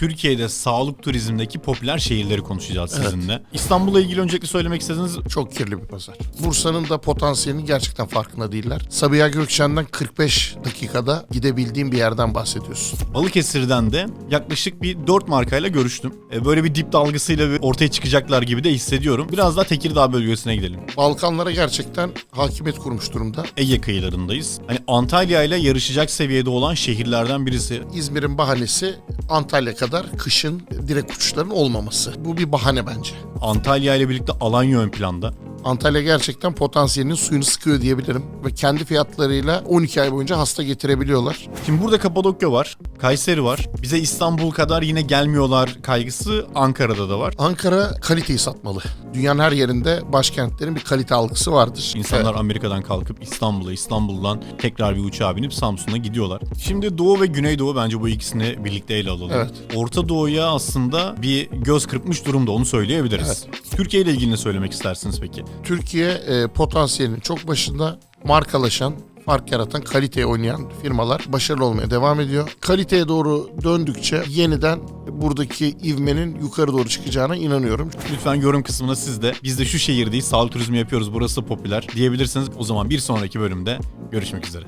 Türkiye'de sağlık turizmdeki popüler şehirleri konuşacağız sizinle. İstanbul'la ilgili öncelikle söylemek istediğiniz Çok kirli bir pazar. Bursa'nın da potansiyelinin gerçekten farkında değiller. Sabiha Gökçen'den 45 dakikada gidebildiğim bir yerden bahsediyorsun. Balıkesir'den de yaklaşık bir 4 markayla görüştüm. E, Böyle bir dip dalgasıyla bir ortaya çıkacaklar gibi de hissediyorum. Biraz daha Tekirdağ bölgesine gidelim. Balkanlara gerçekten hakimiyet kurmuş durumda. Ege kıyılarındayız. Hani Antalya ile yarışacak seviyede olan şehirlerden birisi. İzmir'in bahanesi Antalya kadar kışın direkt uçuşların olmaması. Bu bir bahane bence. Antalya ile birlikte Alanya ön planda. Antalya gerçekten potansiyelinin suyunu sıkıyor diyebilirim. Ve kendi fiyatlarıyla 12 ay boyunca hasta getirebiliyorlar. Şimdi burada Kapadokya var, Kayseri var. Bize İstanbul kadar yine gelmiyorlar kaygısı Ankara'da da var. Ankara kaliteyi satmalı. Dünyanın her yerinde başkentlerin bir kalite algısı vardır. İnsanlar Amerika'dan kalkıp İstanbul'a, İstanbul'dan tekrar bir uçağa binip Samsun'a gidiyorlar. Şimdi Doğu ve Güneydoğu bence bu ikisini birlikte ele alalım. Evet. Orta Doğu'ya aslında bir göz kırpmış durumda onu söyleyebiliriz. Türkiye ile ilgili ne söylemek istersiniz peki? Türkiye e, potansiyelinin çok başında markalaşan, fark yaratan, kaliteye oynayan firmalar başarılı olmaya devam ediyor. Kaliteye doğru döndükçe yeniden buradaki ivmenin yukarı doğru çıkacağına inanıyorum. Lütfen yorum kısmına siz de biz de şu şehirdeyiz, sağlık turizmi yapıyoruz, burası popüler diyebilirsiniz. O zaman bir sonraki bölümde görüşmek üzere.